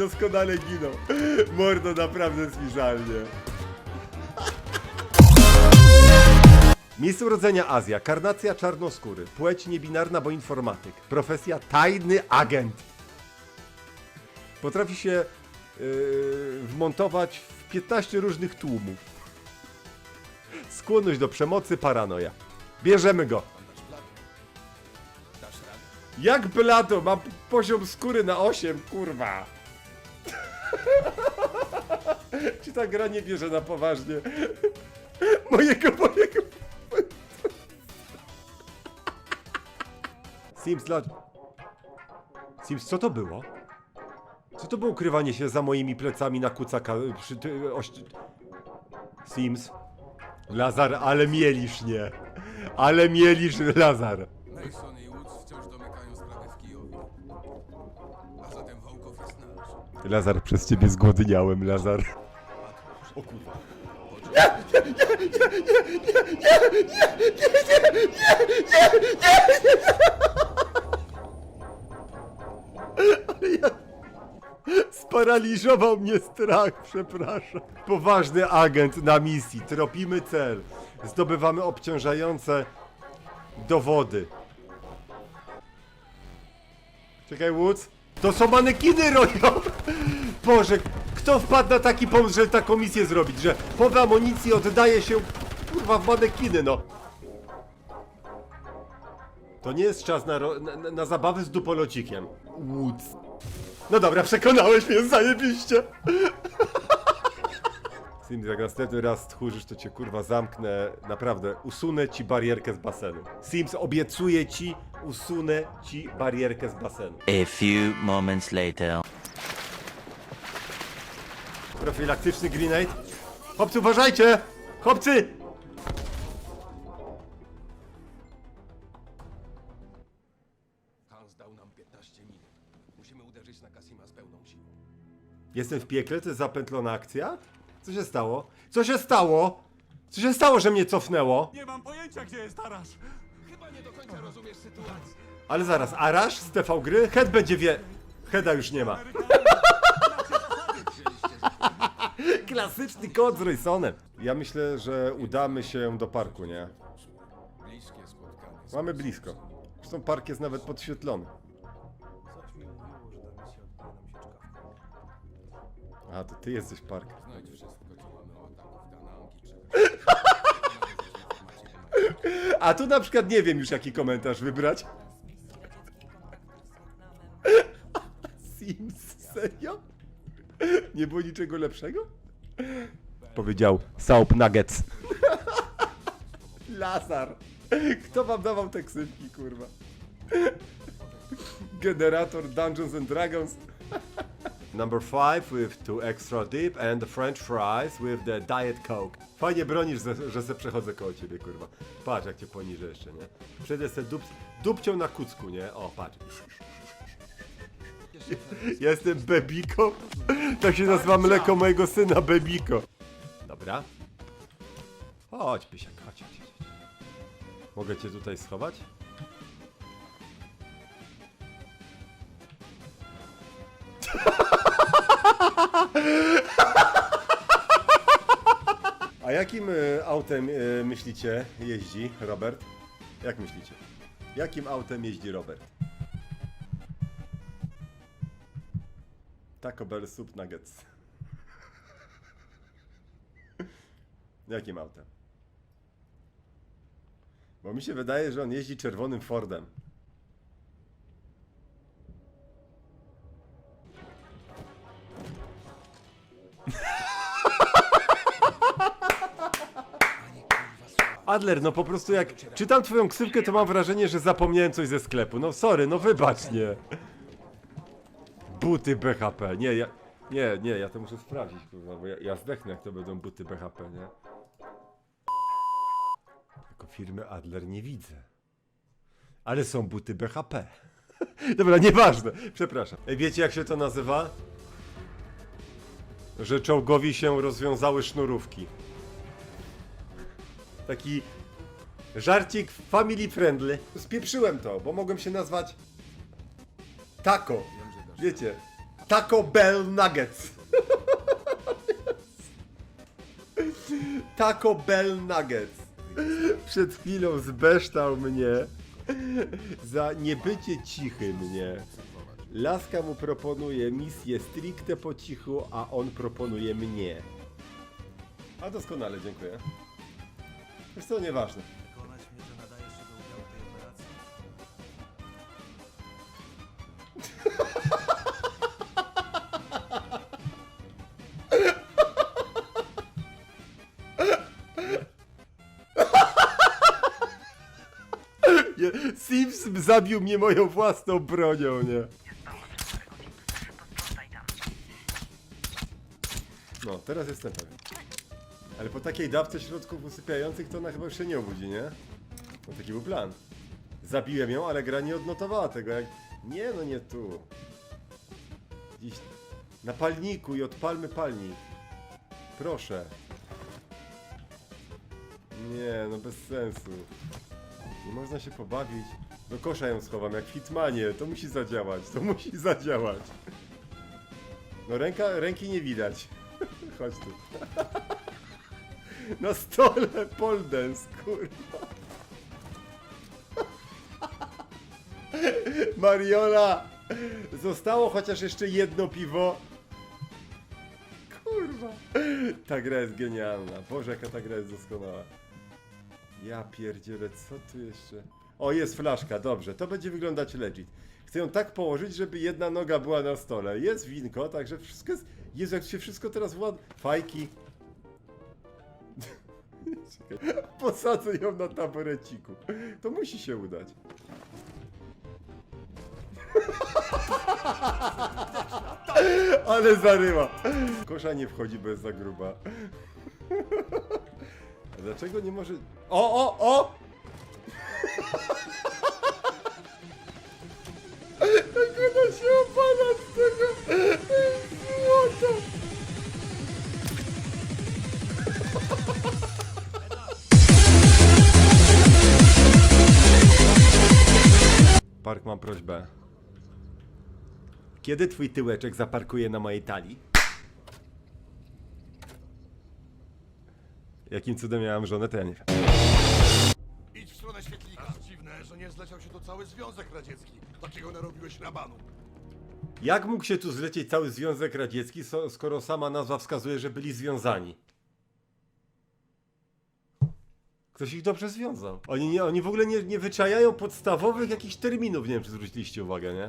doskonale giną. Mordo, naprawdę zmierzalnie. Miejsce urodzenia Azja, karnacja czarnoskóry, płeć niebinarna, bo informatyk, profesja tajny agent. Potrafi się yy, wmontować w 15 różnych tłumów. Skłonność do przemocy, paranoja. Bierzemy go. Jak blado, ma poziom skóry na 8, kurwa. Czy ta gra nie bierze na poważnie? Mojego, mojego. Sims dla... Sims, co to było? Co to było ukrywanie się za moimi plecami na kucaka przy ty, oś... Sims? Lazar, ale mielisz nie. Ale mielisz, Lazar. Mason i Woods wciąż domykają sprawę w Kijowie. A zatem Wołkow jest nasz. Lazar, przez ciebie zgłodniałem, Lazar. O kurwa. Sparaliżował mnie strach, przepraszam. Poważny agent na misji. Tropimy cel. Zdobywamy obciążające dowody. Czekaj, Woods. To są manekiny roją! Boże, kto wpadł na taki pomysł, żeby taką misję zrobić, że połowę amunicji oddaje się kurwa w manekiny, no. To nie jest czas na, ro- na, na, zabawy z dupolocikiem. Woods. No dobra, przekonałeś mnie, zajebiście. Sims, jak następny raz tchórzysz, to cię kurwa zamknę. Naprawdę, usunę ci barierkę z basenu. Sims, obiecuję ci, usunę ci barierkę z basenu. A few moments later. Profilaktyczny grenade. Chłopcy, uważajcie! Chłopcy! Hans dał nam 15 minut. Musimy uderzyć na Kasima z pełną siłą. Jestem w piekle, to jest zapętlona akcja? Co się stało? Co się stało? Co się stało, że mnie cofnęło? Nie mam pojęcia, gdzie jest Arasz. Chyba nie do końca rozumiesz sytuację. Ale zaraz, Arash z TV gry? Head będzie wie... Heada już nie ma. Klasyczny kod z Raysonem. Ja myślę, że udamy się do parku, nie? Mamy blisko. Zresztą park jest nawet podświetlony. A, to ty jesteś park. Co mamy przekaż A tu na przykład nie wiem już jaki komentarz wybrać. Sims, serio? Nie było niczego lepszego? Powiedział Soap Nuggets. Lazar. Kto wam dawał te ksywki, kurwa? Generator Dungeons and Dragons. Number 5 with two extra dip and the french fries with the diet coke. Fajnie bronisz, że, że se przechodzę koło ciebie, kurwa. Patrz jak cię poniżę jeszcze, nie? Przejdę se dup, dupcią na kucku, nie? O, patrz. Jestem Bebiko. Tak się nazywa mleko mojego syna, Bebiko. Dobra. Chodź, Pysiak, chodź, chodź, chodź. Mogę cię tutaj schować? A jakim y, autem y, myślicie jeździ Robert? Jak myślicie? Jakim autem jeździ Robert? Taco Bell Soup Nuggets. Jakim autem? Bo mi się wydaje, że on jeździ czerwonym Fordem. Adler, no po prostu jak czytam twoją ksywkę, to mam wrażenie, że zapomniałem coś ze sklepu. No sorry, no wybacz, nie. Buty BHP. Nie, ja. Nie, nie, ja to muszę sprawdzić, kurwa, bo ja, ja zdechnę, jak to będą buty BHP, nie? Jako firmy Adler nie widzę. Ale są buty BHP. Dobra, nieważne, przepraszam. Ej, wiecie jak się to nazywa? Że czołgowi się rozwiązały sznurówki. Taki żarcik family friendly. Spieprzyłem to, bo mogłem się nazwać Taco. Wiecie, Taco Bell Nuggets. Taco Bell Nuggets. Przed chwilą zbeształ mnie za niebycie cichy mnie. Laska mu proponuje misję stricte po cichu, a on proponuje mnie. A doskonale, dziękuję. Wiesz co, nieważne. Sims zabił mnie moją własną bronią, nie? No, teraz jestem pewien. Ale po takiej dawce środków usypiających to ona chyba już się nie obudzi, nie? No taki był plan. Zabiłem ją, ale gra nie odnotowała tego jak... Nie no, nie tu. Gdzieś na palniku i odpalmy palnik. Proszę. Nie, no bez sensu. Można się pobawić. Do kosza ją schowam, jak w Hitmanie. To musi zadziałać, to musi zadziałać. No ręka, ręki nie widać. Chodź tu. Na stole pole dance, kurwa. Mariola! Zostało chociaż jeszcze jedno piwo. Kurwa. Ta gra jest genialna. Boże, jaka ta gra jest doskonała. Ja pierdzielę, co tu jeszcze? O, jest flaszka, dobrze, to będzie wyglądać legit. Chcę ją tak położyć, żeby jedna noga była na stole. Jest winko, także wszystko jest... Jezu, jak się wszystko teraz ład... Fajki. Posadzę ją na taboreciku. To musi się udać. Ale zarywa. Kosza nie wchodzi bez za gruba. Dlaczego nie może... O, o, o! Ona się opada z tego! Złoto! Park, mam prośbę. Kiedy twój tyłeczek zaparkuje na mojej talii? Jakim cudem miałam żonę, to ja nie wiem. Idź w stronę świetlika. Dziwne, że nie zleciał się tu cały Związek Radziecki. Takiego narobiłeś rabanu. Jak mógł się tu zlecieć cały Związek Radziecki, so- skoro sama nazwa wskazuje, że byli związani? Ktoś ich dobrze związał. Oni, nie, oni w ogóle nie, nie wyczajają podstawowych jakichś terminów, nie wiem czy zwróciliście uwagę, nie?